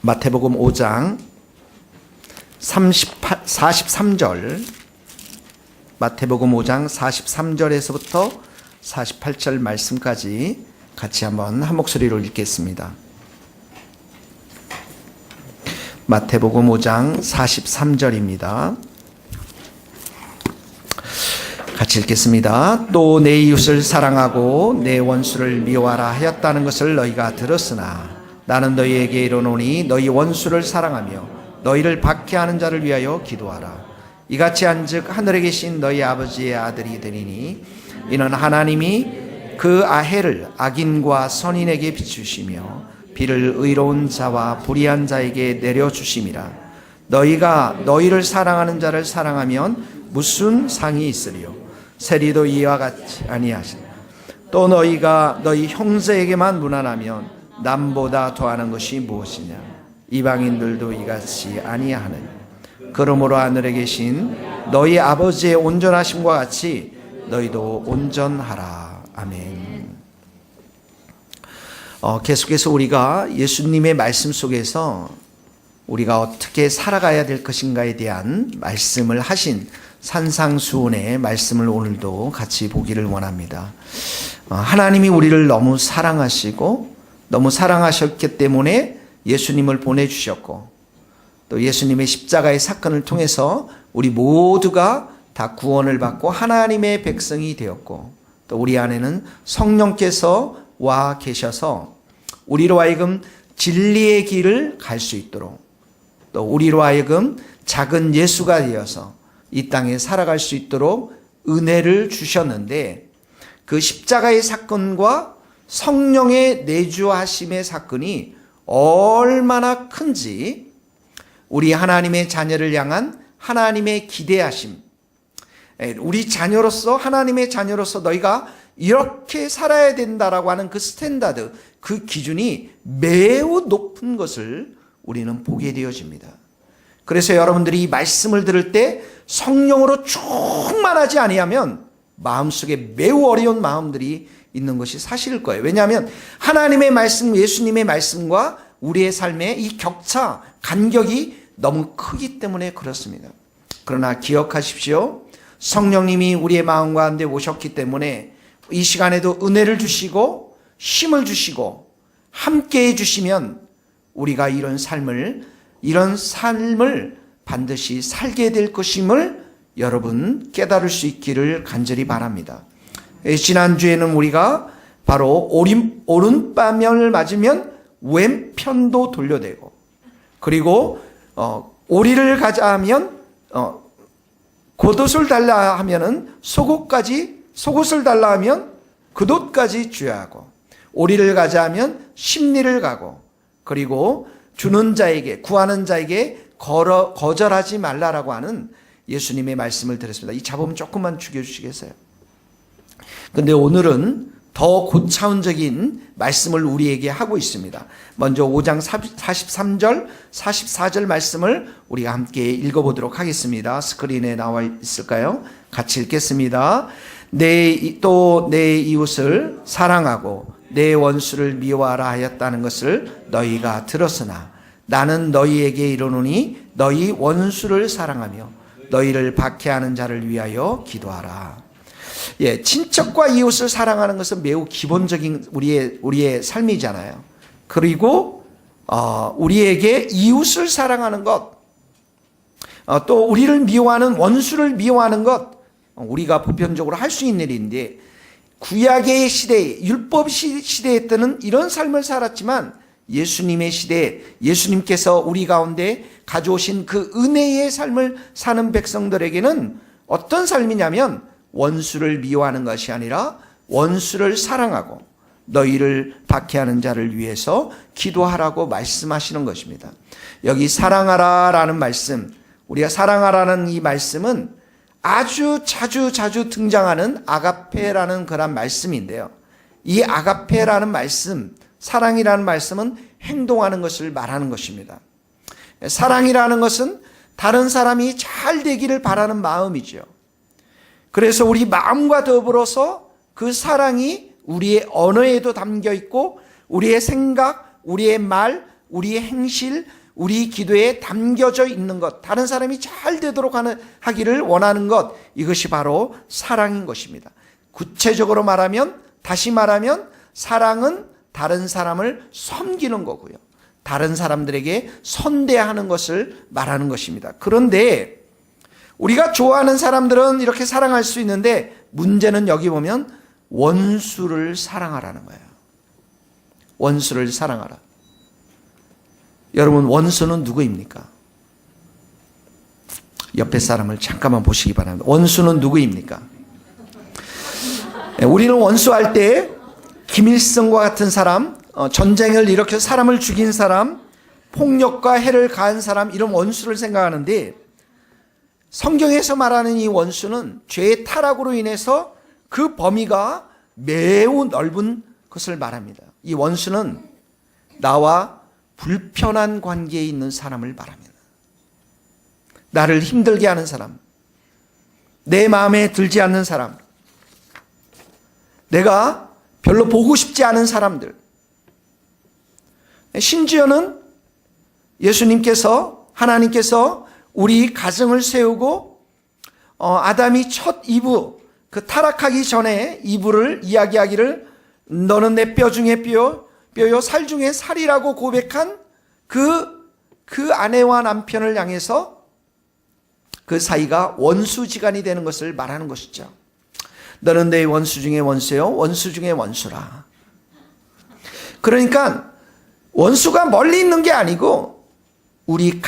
마태복음 5장 38, 43절 마태복음 5장 43절에서부터 48절 말씀까지 같이 한번 한 목소리로 읽겠습니다. 마태복음 5장 43절입니다. 같이 읽겠습니다. 또 내 이웃을 사랑하고 내 원수를 미워하라 하였다는 것을 너희가 들었으나 나는 너희에게 이르노니 너희 원수를 사랑하며 너희를 박해하는 자를 위하여 기도하라. 이같이 한즉 하늘에 계신 너희 아버지의 아들이 되리니 이는 하나님이 그 아해를 악인과 선인에게 비추시며 비를 의로운 자와 불의한 자에게 내려 주심이라. 너희가 너희를 사랑하는 자를 사랑하면 무슨 상이 있으리요? 세리도 이와 같이 아니하시나. 또 너희가 너희 형제에게만 무난하면 남보다 더하는 것이 무엇이냐? 이방인들도 이같이 아니하느니. 그러므로 하늘에 계신 너희 아버지의 온전하심과 같이 너희도 온전하라. 아멘. 어, 계속해서 우리가 예수님의 말씀 속에서 우리가 어떻게 살아가야 될 것인가에 대한 말씀을 하신 산상수훈의 말씀을 오늘도 같이 보기를 원합니다. 어, 하나님이 우리를 너무 사랑하시고 너무 사랑하셨기 때문에 예수님을 보내주셨고 또 예수님의 십자가의 사건을 통해서 우리 모두가 다 구원을 받고 하나님의 백성이 되었고 또 우리 안에는 성령께서 와 계셔서 우리로 하여금 진리의 길을 갈 수 있도록 또 우리로 하여금 작은 예수가 되어서 이 땅에 살아갈 수 있도록 은혜를 주셨는데 그 십자가의 사건과 성령의 내주하심의 사건이 얼마나 큰지 우리 하나님의 자녀를 향한 하나님의 기대하심 우리 자녀로서 하나님의 자녀로서 너희가 이렇게 살아야 된다라고 하는 그 스탠다드, 그 기준이 매우 높은 것을 우리는 보게 되어집니다. 그래서 여러분들이 이 말씀을 들을 때 성령으로 충만하지 아니하면 마음속에 매우 어려운 마음들이 있는 것이 사실일 거예요. 왜냐하면 하나님의 말씀, 예수님의 말씀과 우리의 삶의 이 격차, 간격이 너무 크기 때문에 그렇습니다. 그러나 기억하십시오. 성령님이 우리의 마음 가운데 오셨기 때문에 이 시간에도 은혜를 주시고 힘을 주시고 함께 해 주시면 우리가 이런 삶을 이런 삶을 반드시 살게 될 것임을 여러분 깨달을 수 있기를 간절히 바랍니다. 예, 지난주에는 우리가 바로 오른, 오른밤을 맞으면 왼편도 돌려대고 그리고 어, 오리를 가자 하면 어, 겉옷을 달라 하면은 속옷까지 속옷을 달라 하면 그옷까지 주야 하고 오리를 가자 하면 심리를 가고 그리고 주는 자에게 구하는 자에게 거절하지 말라라고 하는 예수님의 말씀을 들었습니다. 이 잡음 조금만 죽여주시겠어요? 근데 오늘은 더 고차원적인 말씀을 우리에게 하고 있습니다. 먼저 5장 43절, 44절 말씀을 우리가 함께 읽어보도록 하겠습니다. 스크린에 나와 있을까요? 같이 읽겠습니다. 내, 또 내 이웃을 사랑하고 내 원수를 미워하라 하였다는 것을 너희가 들었으나 나는 너희에게 이르노니 너희 원수를 사랑하며 너희를 박해하는 자를 위하여 기도하라. 예, 친척과 이웃을 사랑하는 것은 매우 기본적인 우리의 우리의 삶이잖아요. 그리고 어, 우리에게 이웃을 사랑하는 것, 어, 또 우리를 미워하는 원수를 미워하는 것, 어, 우리가 보편적으로 할 수 있는 일인데 구약의 시대, 율법 시대에 때는 이런 삶을 살았지만 예수님의 시대에 예수님께서 우리 가운데 가져오신 그 은혜의 삶을 사는 백성들에게는 어떤 삶이냐면 원수를 미워하는 것이 아니라 원수를 사랑하고 너희를 박해하는 자를 위해서 기도하라고 말씀하시는 것입니다. 여기 사랑하라라는 말씀, 우리가 사랑하라는 이 말씀은 아주 자주 자주 등장하는 아가페라는 그런 말씀인데요. 이 아가페라는 말씀, 사랑이라는 말씀은 행동하는 것을 말하는 것입니다. 사랑이라는 것은 다른 사람이 잘 되기를 바라는 마음이죠. 그래서 우리 마음과 더불어서 그 사랑이 우리의 언어에도 담겨 있고 우리의 생각, 우리의 말, 우리의 행실, 우리 기도에 담겨져 있는 것, 다른 사람이 잘 되도록 하는, 하기를 원하는 것, 이것이 바로 사랑인 것입니다. 구체적으로 말하면, 다시 말하면, 사랑은 다른 사람을 섬기는 거고요. 다른 사람들에게 선대하는 것을 말하는 것입니다. 그런데 우리가 좋아하는 사람들은 이렇게 사랑할 수 있는데 문제는 여기 보면 원수를 사랑하라는 거예요. 원수를 사랑하라. 여러분, 원수는 누구입니까? 옆에 사람을 잠깐만 보시기 바랍니다. 원수는 누구입니까? 네, 우리는 원수할 때 김일성과 같은 사람, 어, 전쟁을 일으켜 사람을 죽인 사람, 폭력과 해를 가한 사람, 이런 원수를 생각하는데 성경에서 말하는 이 원수는 죄의 타락으로 인해서 그 범위가 매우 넓은 것을 말합니다. 이 원수는 나와 불편한 관계에 있는 사람을 말합니다. 나를 힘들게 하는 사람, 내 마음에 들지 않는 사람, 내가 별로 보고 싶지 않은 사람들. 심지어는 예수님께서, 하나님께서 우리 가정을 세우고, 어, 아담이 첫 이브, 그 타락하기 전에 이브를 이야기하기를 너는 내 뼈 중에 뼈, 뼈요 살 중에 살이라고 고백한 그, 그 아내와 남편을 향해서 그 사이가 원수지간이 되는 것을 말하는 것이죠. 너는 내 원수 중에 원수요, 원수 중에 원수라. 그러니까 원수가 멀리 있는 게 아니고 우리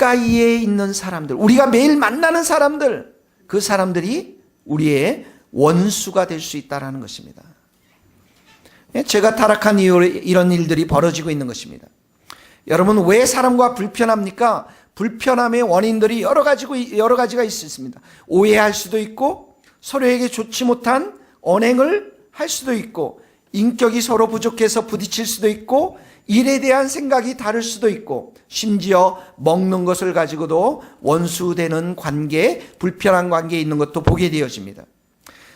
가까이에 있는 사람들, 우리가 매일 만나는 사람들, 그 사람들이 우리의 원수가 될 수 있다는 것입니다. 예, 제가 타락한 이후로 이런 일들이 벌어지고 있는 것입니다. 여러분 왜 사람과 불편합니까? 불편함의 원인들이 여러 가지고 여러 가지가 있습니다. 오해할 수도 있고 서로에게 좋지 못한 언행을 할 수도 있고 인격이 서로 부족해서 부딪힐 수도 있고 일에 대한 생각이 다를 수도 있고 심지어 먹는 것을 가지고도 원수되는 관계, 불편한 관계에 있는 것도 보게 되어집니다.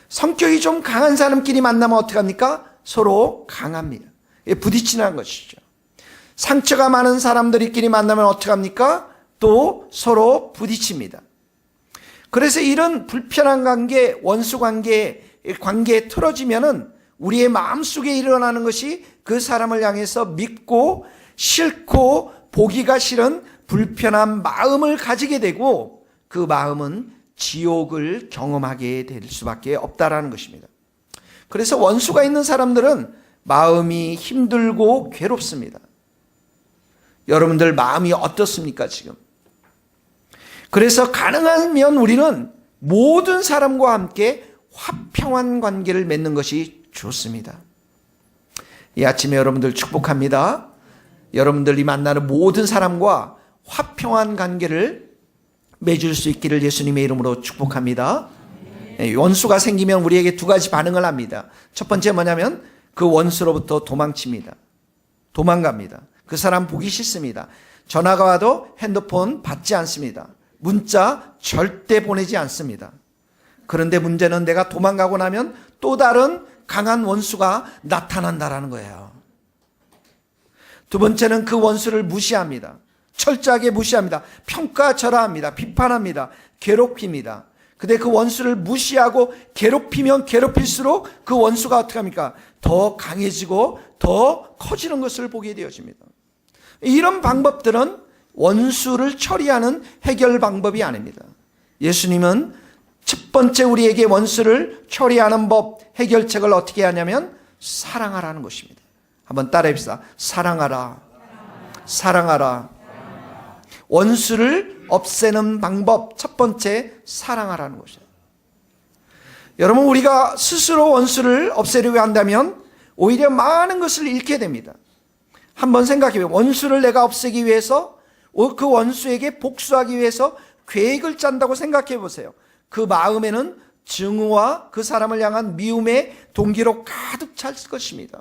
성격이 좀 강한 사람끼리 만나면 어떡합니까? 서로 강합니다. 부딪히는 것이죠. 상처가 많은 사람들끼리 만나면 어떡합니까? 또 서로 부딪힙니다. 그래서 이런 불편한 관계, 원수 관계, 관계에 틀어지면은 우리의 마음속에 일어나는 것이 그 사람을 향해서 믿고 싫고 보기가 싫은 불편한 마음을 가지게 되고 그 마음은 지옥을 경험하게 될 수밖에 없다라는 것입니다. 그래서 원수가 있는 사람들은 마음이 힘들고 괴롭습니다. 여러분들 마음이 어떻습니까, 지금? 그래서 가능하면 우리는 모든 사람과 함께 화평한 관계를 맺는 것이 좋습니다. 이 아침에 여러분들 축복합니다. 여러분들이 만나는 모든 사람과 화평한 관계를 맺을 수 있기를 예수님의 이름으로 축복합니다. 예, 원수가 생기면 우리에게 두 가지 반응을 합니다. 첫 번째 뭐냐면 그 원수로부터 도망칩니다. 도망갑니다. 그 사람 보기 싫습니다. 전화가 와도 핸드폰 받지 않습니다. 문자 절대 보내지 않습니다. 그런데 문제는 내가 도망가고 나면 또 다른 강한 원수가 나타난다라는 거예요. 두 번째는 그 원수를 무시합니다. 철저하게 무시합니다. 평가절하합니다. 비판합니다. 괴롭힙니다. 근데 그 원수를 무시하고 괴롭히면 괴롭힐수록 그 원수가 어떻게 합니까? 더 강해지고 더 커지는 것을 보게 되어집니다. 이런 방법들은 원수를 처리하는 해결 방법이 아닙니다. 예수님은 첫 번째 우리에게 원수를 처리하는 법, 해결책을 어떻게 하냐면 사랑하라는 것입니다. 한번 따라해봅시다. 사랑하라. 사랑하라. 원수를 없애는 방법, 첫 번째, 사랑하라는 것이에요. 여러분, 우리가 스스로 원수를 없애려고 한다면 오히려 많은 것을 잃게 됩니다. 한번 생각해 보면 원수를 내가 없애기 위해서 그 원수에게 복수하기 위해서 계획을 짠다고 생각해 보세요. 그 마음에는 증오와 그 사람을 향한 미움의 동기로 가득 찰 것입니다.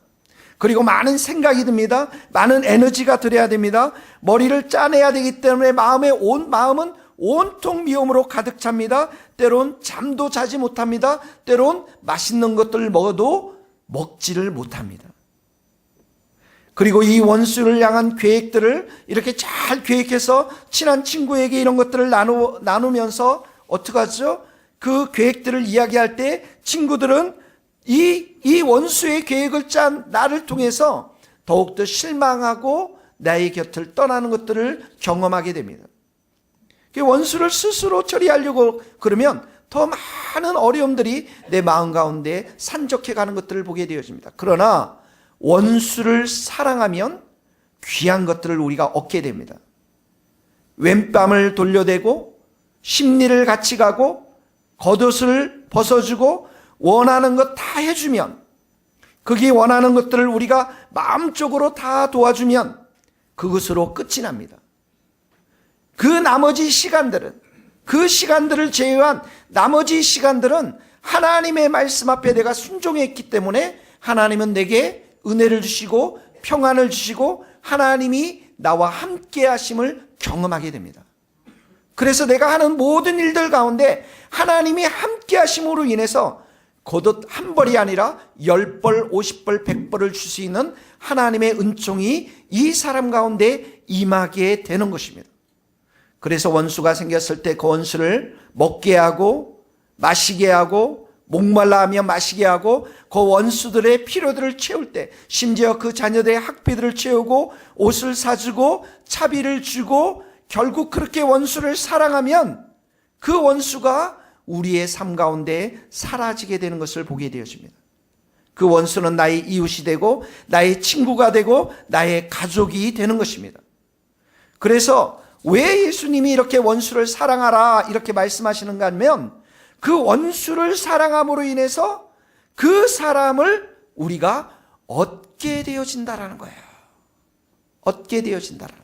그리고 많은 생각이 듭니다. 많은 에너지가 들어야 됩니다. 머리를 짜내야 되기 때문에 마음의 온 마음은 온통 미움으로 가득 찹니다. 때론 잠도 자지 못합니다. 때론 맛있는 것들을 먹어도 먹지를 못합니다. 그리고 이 원수를 향한 계획들을 이렇게 잘 계획해서 친한 친구에게 이런 것들을 나누, 나누면서 어떡하죠? 그 계획들을 이야기할 때 친구들은 이, 이 원수의 계획을 짠 나를 통해서 더욱더 실망하고 나의 곁을 떠나는 것들을 경험하게 됩니다. 그 원수를 스스로 처리하려고 그러면 더 많은 어려움들이 내 마음 가운데 산적해 가는 것들을 보게 되어집니다. 그러나 원수를 사랑하면 귀한 것들을 우리가 얻게 됩니다. 왼뺨을 돌려대고 심리를 같이 가고 겉옷을 벗어주고 원하는 것 다 해주면 그게 원하는 것들을 우리가 마음적으로 다 도와주면 그것으로 끝이 납니다. 그 나머지 시간들은 그 시간들을 제외한 나머지 시간들은 하나님의 말씀 앞에 내가 순종했기 때문에 하나님은 내게 은혜를 주시고 평안을 주시고 하나님이 나와 함께 하심을 경험하게 됩니다. 그래서 내가 하는 모든 일들 가운데 하나님이 함께 하심으로 인해서 겉옷 한 벌이 아니라 열 벌, 오십 벌, 백 벌을 줄 수 있는 하나님의 은총이 이 사람 가운데 임하게 되는 것입니다. 그래서 원수가 생겼을 때 그 원수를 먹게 하고 마시게 하고 목말라 하며 마시게 하고 그 원수들의 필요들을 채울 때 심지어 그 자녀들의 학비들을 채우고 옷을 사주고 차비를 주고 결국 그렇게 원수를 사랑하면 그 원수가 우리의 삶 가운데 사라지게 되는 것을 보게 되어집니다. 그 원수는 나의 이웃이 되고 나의 친구가 되고 나의 가족이 되는 것입니다. 그래서 왜 예수님이 이렇게 원수를 사랑하라 이렇게 말씀하시는가 하면 그 원수를 사랑함으로 인해서 그 사람을 우리가 얻게 되어진다라는 거예요. 얻게 되어진다라는.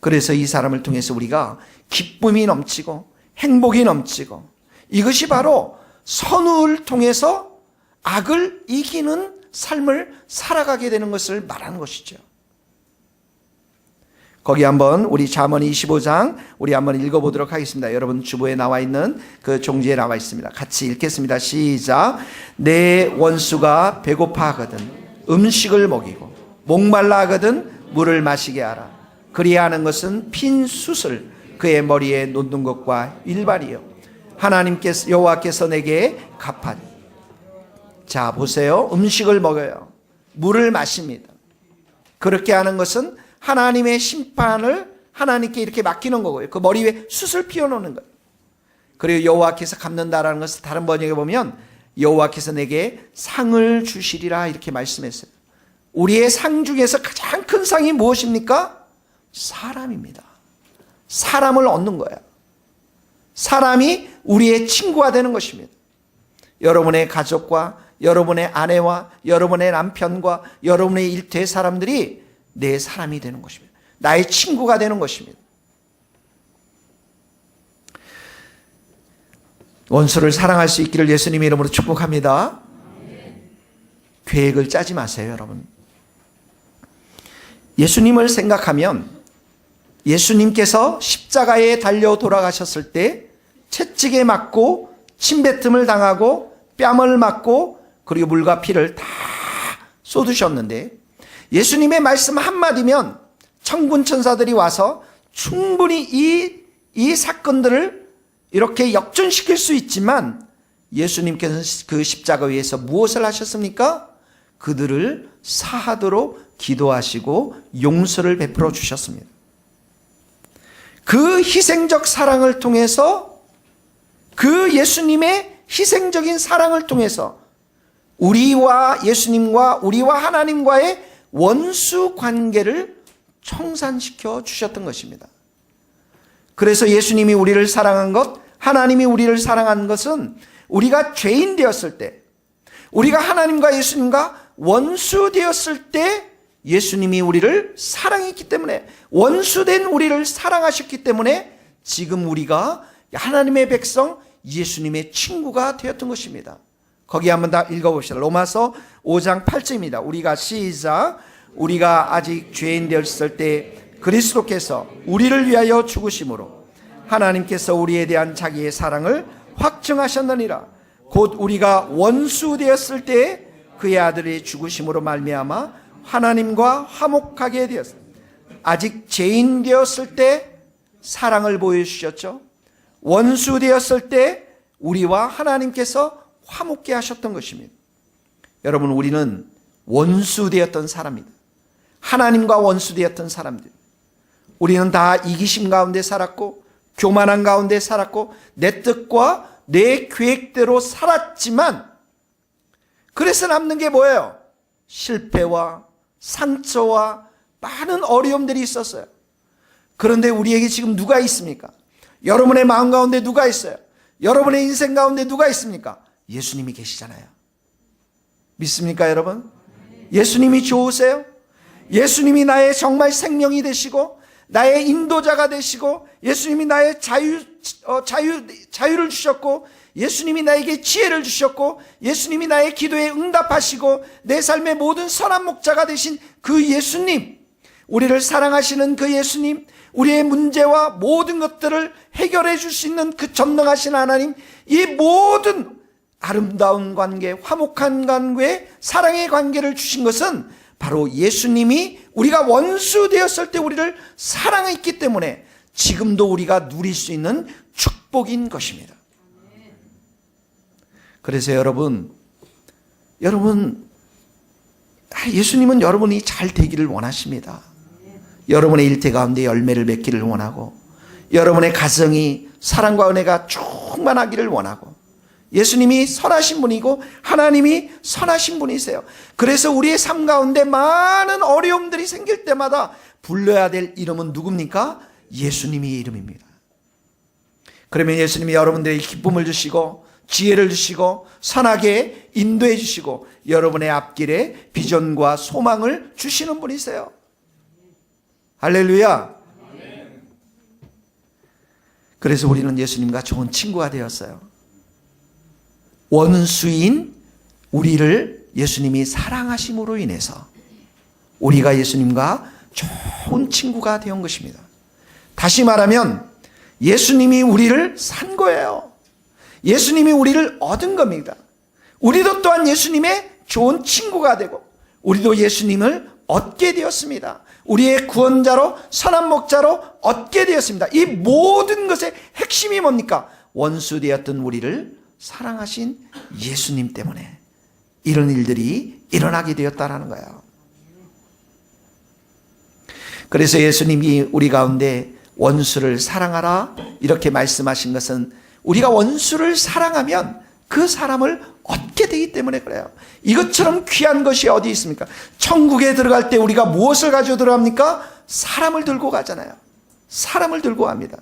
그래서 이 사람을 통해서 우리가 기쁨이 넘치고 행복이 넘치고 이것이 바로 선을 통해서 악을 이기는 삶을 살아가게 되는 것을 말하는 것이죠. 거기 한번 우리 잠언 25장 우리 한번 읽어보도록 하겠습니다. 여러분 주보에 나와 있는 그 종지에 나와 있습니다. 같이 읽겠습니다. 시작. 내 원수가 배고파하거든 음식을 먹이고 목말라 하거든 물을 마시게 하라. 그리하는 것은 핀 숯을 그의 머리에 놓는 것과 일반이요. 하나님께서 여호와께서 내게 갚아니. 자 보세요. 음식을 먹어요. 물을 마십니다. 그렇게 하는 것은 하나님의 심판을 하나님께 이렇게 맡기는 거고요. 그 머리 위에 숯을 피워놓는 거예요. 그리고 여호와께서 갚는다라는 것을 다른 번역에 보면 여호와께서 내게 상을 주시리라 이렇게 말씀했어요. 우리의 상 중에서 가장 큰 상이 무엇입니까? 사람입니다. 사람을 얻는 거야. 사람이 우리의 친구가 되는 것입니다. 여러분의 가족과 여러분의 아내와 여러분의 남편과 여러분의 일터의 사람들이 내 사람이 되는 것입니다. 나의 친구가 되는 것입니다. 원수를 사랑할 수 있기를 예수님 이름으로 축복합니다. 계획을 짜지 마세요, 여러분. 예수님을 생각하면 예수님께서 십자가에 달려 돌아가셨을 때 채찍에 맞고 침뱉음을 당하고 뺨을 맞고 그리고 물과 피를 다 쏟으셨는데 예수님의 말씀 한마디면 천군 천사들이 와서 충분히 이, 이 사건들을 이렇게 역전시킬 수 있지만 예수님께서는 그 십자가 위에서 무엇을 하셨습니까? 그들을 사하도록 기도하시고 용서를 베풀어 주셨습니다. 그 희생적 사랑을 통해서 그 예수님의 희생적인 사랑을 통해서 우리와 예수님과 우리와 하나님과의 원수 관계를 청산시켜 주셨던 것입니다. 그래서 예수님이 우리를 사랑한 것, 하나님이 우리를 사랑한 것은 우리가 죄인 되었을 때, 우리가 하나님과 예수님과 원수 되었을 때 예수님이 우리를 사랑했기 때문에 원수된 우리를 사랑하셨기 때문에 지금 우리가 하나님의 백성 예수님의 친구가 되었던 것입니다. 거기 한번 다 읽어봅시다. 로마서 5장 8절입니다. 우리가 시작. 우리가 아직 죄인 되었을 때 그리스도께서 우리를 위하여 죽으심으로 하나님께서 우리에 대한 자기의 사랑을 확증하셨느니라. 곧 우리가 원수 되었을 때 그의 아들의 죽으심으로 말미암아 하나님과 화목하게 되었습니다. 아직 죄인 되었을 때 사랑을 보여주셨죠. 원수 되었을 때 우리와 하나님께서 화목게 하셨던 것입니다. 여러분, 우리는 원수 되었던 사람입니다. 하나님과 원수 되었던 사람들. 우리는 다 이기심 가운데 살았고, 교만한 가운데 살았고, 내 뜻과 내 계획대로 살았지만, 그래서 남는 게 뭐예요? 실패와 상처와 많은 어려움들이 있었어요. 그런데 우리에게 지금 누가 있습니까? 여러분의 마음 가운데 누가 있어요? 여러분의 인생 가운데 누가 있습니까? 예수님이 계시잖아요. 믿습니까, 여러분? 예수님이 좋으세요? 예수님이 나의 정말 생명이 되시고, 나의 인도자가 되시고, 예수님이 나의 자유, 어, 자유, 자유를 주셨고, 예수님이 나에게 지혜를 주셨고, 예수님이 나의 기도에 응답하시고, 내 삶의 모든 선한 목자가 되신 그 예수님, 우리를 사랑하시는 그 예수님, 우리의 문제와 모든 것들을 해결해 줄 수 있는 그 전능하신 하나님, 이 모든 아름다운 관계, 화목한 관계, 사랑의 관계를 주신 것은 바로 예수님이 우리가 원수 되었을 때 우리를 사랑했기 때문에 지금도 우리가 누릴 수 있는 축복인 것입니다. 그래서 여러분, 여러분, 아, 예수님은 여러분이 잘 되기를 원하십니다. 여러분의 일태 가운데 열매를 맺기를 원하고, 여러분의 가정이 사랑과 은혜가 충만하기를 원하고, 예수님이 선하신 분이고, 하나님이 선하신 분이세요. 그래서 우리의 삶 가운데 많은 어려움들이 생길 때마다 불러야 될 이름은 누굽니까? 예수님의 이름입니다. 그러면 예수님이 여러분들에게 기쁨을 주시고, 지혜를 주시고 선하게 인도해 주시고 여러분의 앞길에 비전과 소망을 주시는 분이세요. 할렐루야. 그래서 우리는 예수님과 좋은 친구가 되었어요. 원수인 우리를 예수님이 사랑하심으로 인해서 우리가 예수님과 좋은 친구가 되온 것입니다. 다시 말하면 예수님이 우리를 산 거예요. 예수님이 우리를 얻은 겁니다. 우리도 또한 예수님의 좋은 친구가 되고 우리도 예수님을 얻게 되었습니다. 우리의 구원자로 선한 목자로 얻게 되었습니다. 이 모든 것의 핵심이 뭡니까? 원수 되었던 우리를 사랑하신 예수님 때문에 이런 일들이 일어나게 되었다라는 거예요. 그래서 예수님이 우리 가운데 원수를 사랑하라 이렇게 말씀하신 것은 우리가 원수를 사랑하면 그 사람을 얻게 되기 때문에 그래요. 이것처럼 귀한 것이 어디 있습니까? 천국에 들어갈 때 우리가 무엇을 가지고 들어갑니까? 사람을 들고 가잖아요. 사람을 들고 갑니다.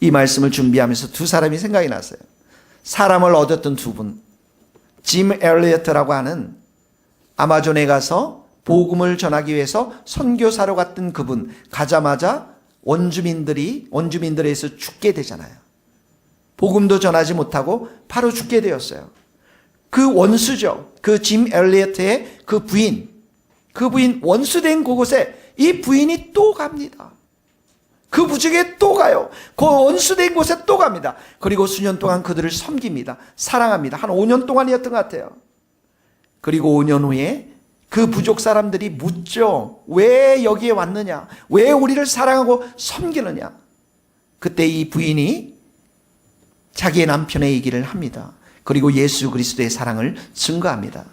이 말씀을 준비하면서 두 사람이 생각이 났어요. 사람을 얻었던 두 분. 짐 엘리어트라고 하는 아마존에 가서 복음을 전하기 위해서 선교사로 갔던 그분 가자마자 원주민들이 원주민들에서 죽게 되잖아요. 복음도 전하지 못하고 바로 죽게 되었어요. 그 원수죠. 그 짐 엘리어트의 그 부인. 그 부인 원수된 그곳에 이 부인이 또 갑니다. 그 부족에 또 가요. 그 원수된 곳에 또 갑니다. 그리고 수년 동안 그들을 섬깁니다. 사랑합니다. 한 5년 동안이었던 것 같아요. 그리고 5년 후에 그 부족 사람들이 묻죠. 왜 여기에 왔느냐? 왜 우리를 사랑하고 섬기느냐? 그때 이 부인이 자기의 남편의 얘기를 합니다. 그리고 예수 그리스도의 사랑을 증거합니다.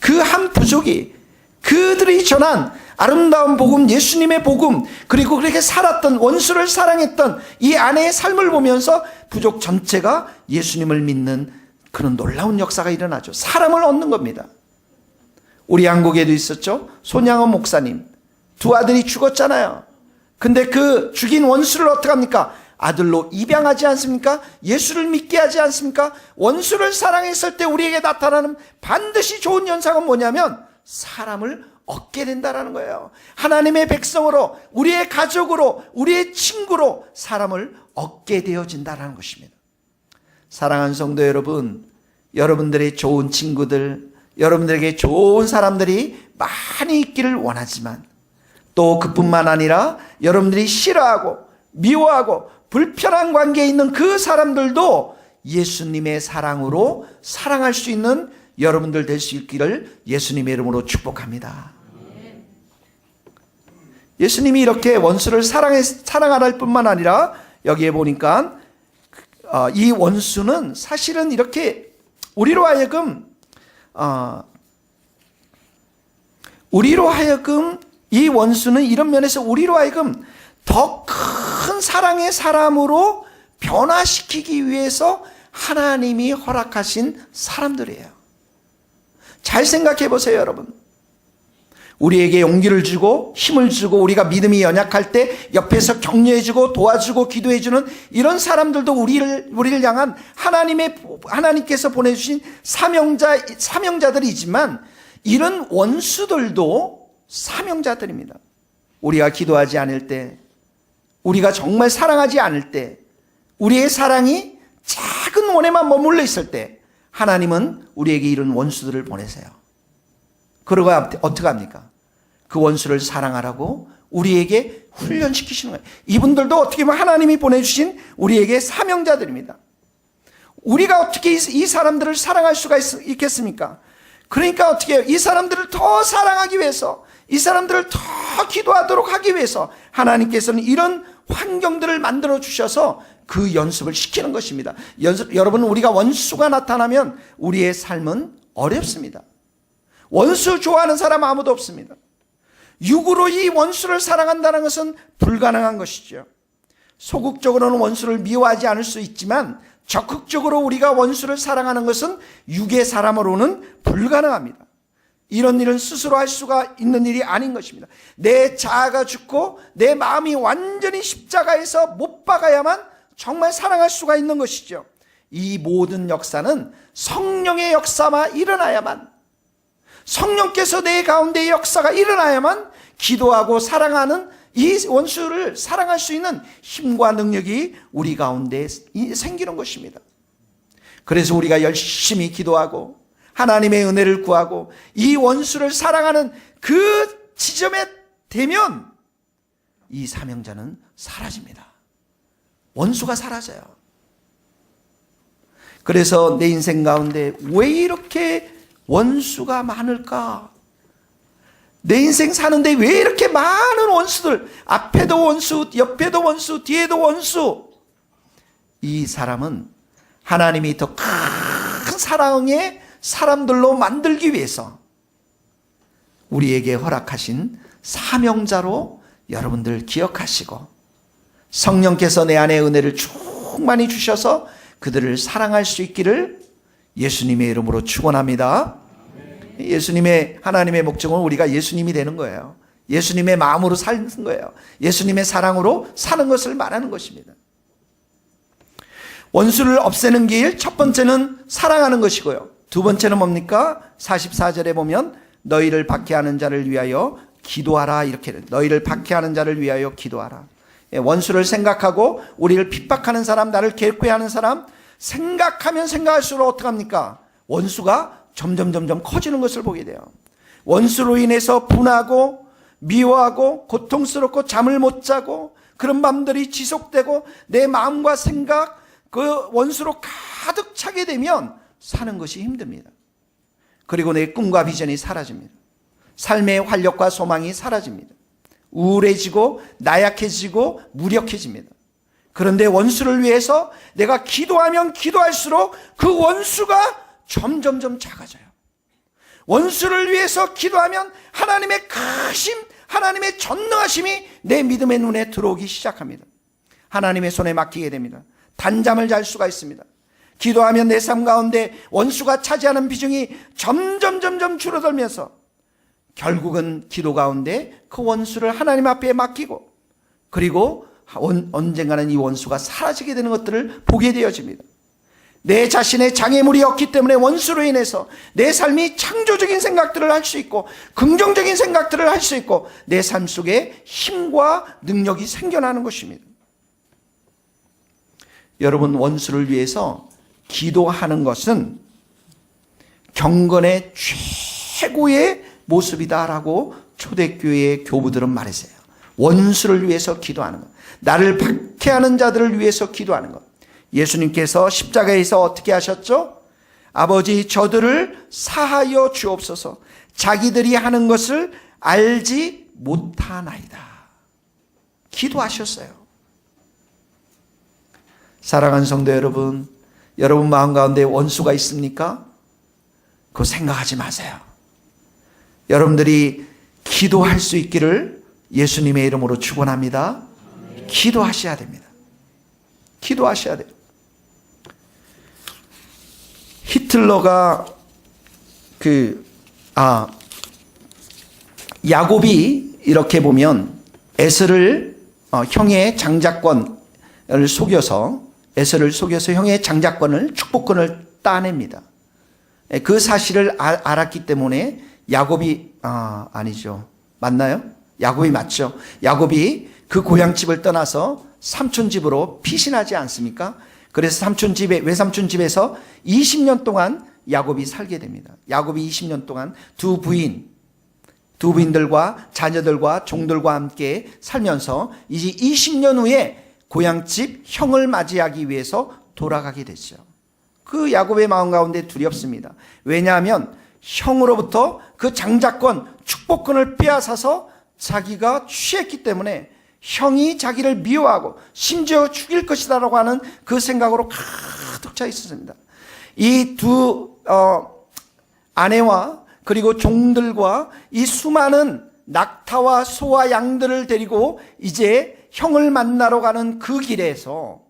그 한 부족이 그들이 전한 아름다운 복음, 예수님의 복음, 그리고 그렇게 살았던 원수를 사랑했던 이 아내의 삶을 보면서 부족 전체가 예수님을 믿는 그런 놀라운 역사가 일어나죠. 사람을 얻는 겁니다. 우리 한국에도 있었죠. 손양원 목사님. 두 아들이 죽었잖아요. 근데 그 죽인 원수를 어떡합니까? 아들로 입양하지 않습니까? 예수를 믿게 하지 않습니까? 원수를 사랑했을 때 우리에게 나타나는 반드시 좋은 현상은 뭐냐면 사람을 얻게 된다라는 거예요. 하나님의 백성으로, 우리의 가족으로, 우리의 친구로 사람을 얻게 되어진다라는 것입니다. 사랑하는 성도 여러분, 여러분들의 좋은 친구들, 여러분들에게 좋은 사람들이 많이 있기를 원하지만 또 그뿐만 아니라 여러분들이 싫어하고 미워하고 불편한 관계에 있는 그 사람들도 예수님의 사랑으로 사랑할 수 있는 여러분들 될 수 있기를 예수님의 이름으로 축복합니다. 예수님이 이렇게 원수를 사랑해, 사랑하라 뿐만 아니라 여기에 보니까 어, 이 원수는 사실은 이렇게 우리로 하여금 어, 우리로 하여금 이 원수는 이런 면에서 우리로 하여금 더 큰 사랑의 사람으로 변화시키기 위해서 하나님이 허락하신 사람들이에요. 잘 생각해 보세요, 여러분. 우리에게 용기를 주고 힘을 주고 우리가 믿음이 연약할 때 옆에서 격려해 주고 도와주고 기도해 주는 이런 사람들도 우리를 우리를 향한 하나님의 하나님께서 보내 주신 사명자 사명자들이지만 이런 원수들도 사명자들입니다. 우리가 기도하지 않을 때, 우리가 정말 사랑하지 않을 때, 우리의 사랑이 작은 원에만 머물러 있을 때 하나님은 우리에게 이런 원수들을 보내세요. 그러고 어떻게 합니까? 그 원수를 사랑하라고 우리에게 훈련시키시는 거예요. 이분들도 어떻게 보면 하나님이 보내주신 우리에게 사명자들입니다. 우리가 어떻게 이 사람들을 사랑할 수가 있, 겠습니까 그러니까 어떻게 이 사람들을 더 사랑하기 위해서 이 사람들을 더 기도하도록 하기 위해서 하나님께서는 이런 환경들을 만들어 주셔서 그 연습을 시키는 것입니다. 연습, 여러분, 우리가 원수가 나타나면 우리의 삶은 어렵습니다. 원수 좋아하는 사람 아무도 없습니다. 육으로 이 원수를 사랑한다는 것은 불가능한 것이죠. 소극적으로는 원수를 미워하지 않을 수 있지만 적극적으로 우리가 원수를 사랑하는 것은 육의 사람으로는 불가능합니다. 이런 일은 스스로 할 수가 있는 일이 아닌 것입니다. 내 자아가 죽고 내 마음이 완전히 십자가에서 못 박아야만 정말 사랑할 수가 있는 것이죠. 이 모든 역사는 성령의 역사만 일어나야만 성령께서 내 가운데 역사가 일어나야만 기도하고 사랑하는 이 원수를 사랑할 수 있는 힘과 능력이 우리 가운데 생기는 것입니다. 그래서 우리가 열심히 기도하고 하나님의 은혜를 구하고 이 원수를 사랑하는 그 지점에 되면 이 사명자는 사라집니다. 원수가 사라져요. 그래서 내 인생 가운데 왜 이렇게 원수가 많을까? 내 인생 사는데 왜 이렇게 많은 원수들, 앞에도 원수, 옆에도 원수, 뒤에도 원수. 이 사람은 하나님이 더 큰 사랑의 사람들로 만들기 위해서 우리에게 허락하신 사명자로 여러분들 기억하시고 성령께서 내 안에 은혜를 충만히 주셔서 그들을 사랑할 수 있기를 예수님의 이름으로 축원합니다. 예수님의 하나님의 목적은 우리가 예수님이 되는 거예요. 예수님의 마음으로 사는 거예요. 예수님의 사랑으로 사는 것을 말하는 것입니다. 원수를 없애는 길 첫 번째는 사랑하는 것이고요. 두 번째는 뭡니까? 44절에 보면 너희를 박해하는 자를 위하여 기도하라 이렇게 너희를 박해하는 자를 위하여 기도하라. 예, 원수를 생각하고 우리를 핍박하는 사람, 나를 괴롭게 하는 사람 생각하면 생각할수록 어떡합니까? 원수가 점점 점점 커지는 것을 보게 돼요. 원수로 인해서 분하고 미워하고 고통스럽고 잠을 못 자고 그런 밤들이 지속되고 내 마음과 생각 그 원수로 가득 차게 되면 사는 것이 힘듭니다. 그리고 내 꿈과 비전이 사라집니다. 삶의 활력과 소망이 사라집니다. 우울해지고 나약해지고 무력해집니다. 그런데 원수를 위해서 내가 기도하면 기도할수록 그 원수가 점점점 작아져요. 원수를 위해서 기도하면 하나님의 크심, 하나님의 전능하심이 내 믿음의 눈에 들어오기 시작합니다. 하나님의 손에 맡기게 됩니다. 단잠을 잘 수가 있습니다. 기도하면 내 삶 가운데 원수가 차지하는 비중이 점점 점점 줄어들면서 결국은 기도 가운데 그 원수를 하나님 앞에 맡기고 그리고 언젠가는 이 원수가 사라지게 되는 것들을 보게 되어집니다. 내 자신의 장애물이 없기 때문에 원수로 인해서 내 삶이 창조적인 생각들을 할 수 있고 긍정적인 생각들을 할 수 있고 내 삶 속에 힘과 능력이 생겨나는 것입니다. 여러분 원수를 위해서 기도하는 것은 경건의 최고의 모습이다라고 초대교회의 교부들은 말했어요. 원수를 위해서 기도하는 것. 나를 박해하는 자들을 위해서 기도하는 것. 예수님께서 십자가에서 어떻게 하셨죠? 아버지 저들을 사하여 주옵소서. 자기들이 하는 것을 알지 못하나이다. 기도하셨어요. 사랑하는 성도 여러분, 여러분 마음 가운데 원수가 있습니까? 그거 생각하지 마세요. 여러분들이 기도할 수 있기를 예수님의 이름으로 축원합니다. 기도하셔야 됩니다. 기도하셔야 돼요. 히틀러가 그, 아, 야곱이 이렇게 보면 에스를 어, 형의 장자권을 속여서 에스를 속여서 형의 장자권을 축복권을 따냅니다. 예, 그 사실을 아- 알았기 때문에 야곱이 아 아니죠 맞나요? 야곱이 맞죠. 야곱이 그 고향 집을 떠나서 삼촌 집으로 피신하지 않습니까? 그래서 삼촌 집에 외삼촌 집에서 20년 동안 야곱이 살게 됩니다. 야곱이 20년 동안 두 부인 두 부인들과 자녀들과 종들과 함께 살면서 이제 20년 후에 고향집 형을 맞이하기 위해서 돌아가게 됐죠. 그 야곱의 마음 가운데 두렵습니다. 왜냐하면 형으로부터 그 장자권, 축복권을 빼앗아서 자기가 취했기 때문에 형이 자기를 미워하고 심지어 죽일 것이다라고 하는 그 생각으로 가득 차 있었습니다. 이두 어, 아내와 그리고 종들과 이 수많은 낙타와 소와 양들을 데리고 이제 형을 만나러 가는 그 길에서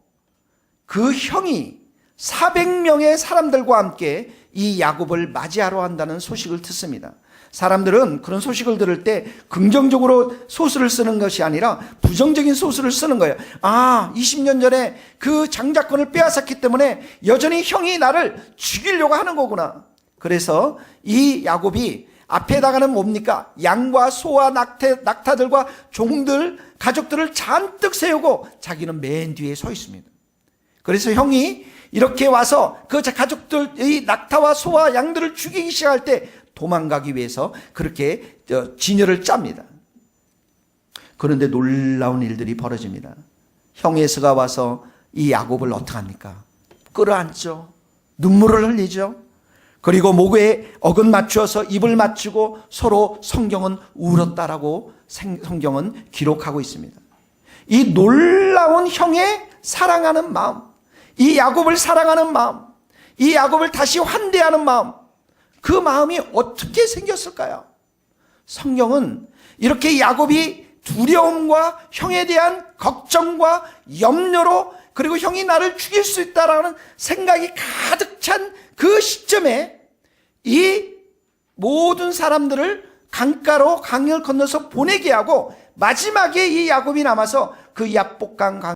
그 형이 400명의 사람들과 함께 이 야곱을 맞이하러 한다는 소식을 듣습니다. 사람들은 그런 소식을 들을 때 긍정적으로 소설을 쓰는 것이 아니라 부정적인 소설을 쓰는 거예요. 아, 20년 전에 그 장자권을 빼앗았기 때문에 여전히 형이 나를 죽이려고 하는 거구나. 그래서 이 야곱이 앞에다가는 뭡니까? 양과 소와 낙태, 낙타들과 종들, 가족들을 잔뜩 세우고 자기는 맨 뒤에 서 있습니다. 그래서 형이 이렇게 와서 그 가족들, 이 낙타와 소와 양들을 죽이기 시작할 때 도망가기 위해서 그렇게 저 진열을 짭니다. 그런데 놀라운 일들이 벌어집니다. 형에서가 와서 이 야곱을 어떡합니까? 끌어안죠. 눈물을 흘리죠. 그리고 목에 어근 맞추어서 입을 맞추고 서로 성경은 울었다라고 생- 성경은 기록하고 있습니다. 이 놀라운 형의 사랑하는 마음, 이 야곱을 사랑하는 마음, 이 야곱을 다시 환대하는 마음, 그 마음이 어떻게 생겼을까요? 성경은 이렇게 야곱이 두려움과 형에 대한 걱정과 염려로 그리고 형이 나를 죽일 수 있다라는 생각이 가득 찬 그 시점에 이 모든 사람들을 강가로 강을 건너서 보내게 하고 마지막에 이 야곱이 남아서 그 약복강 강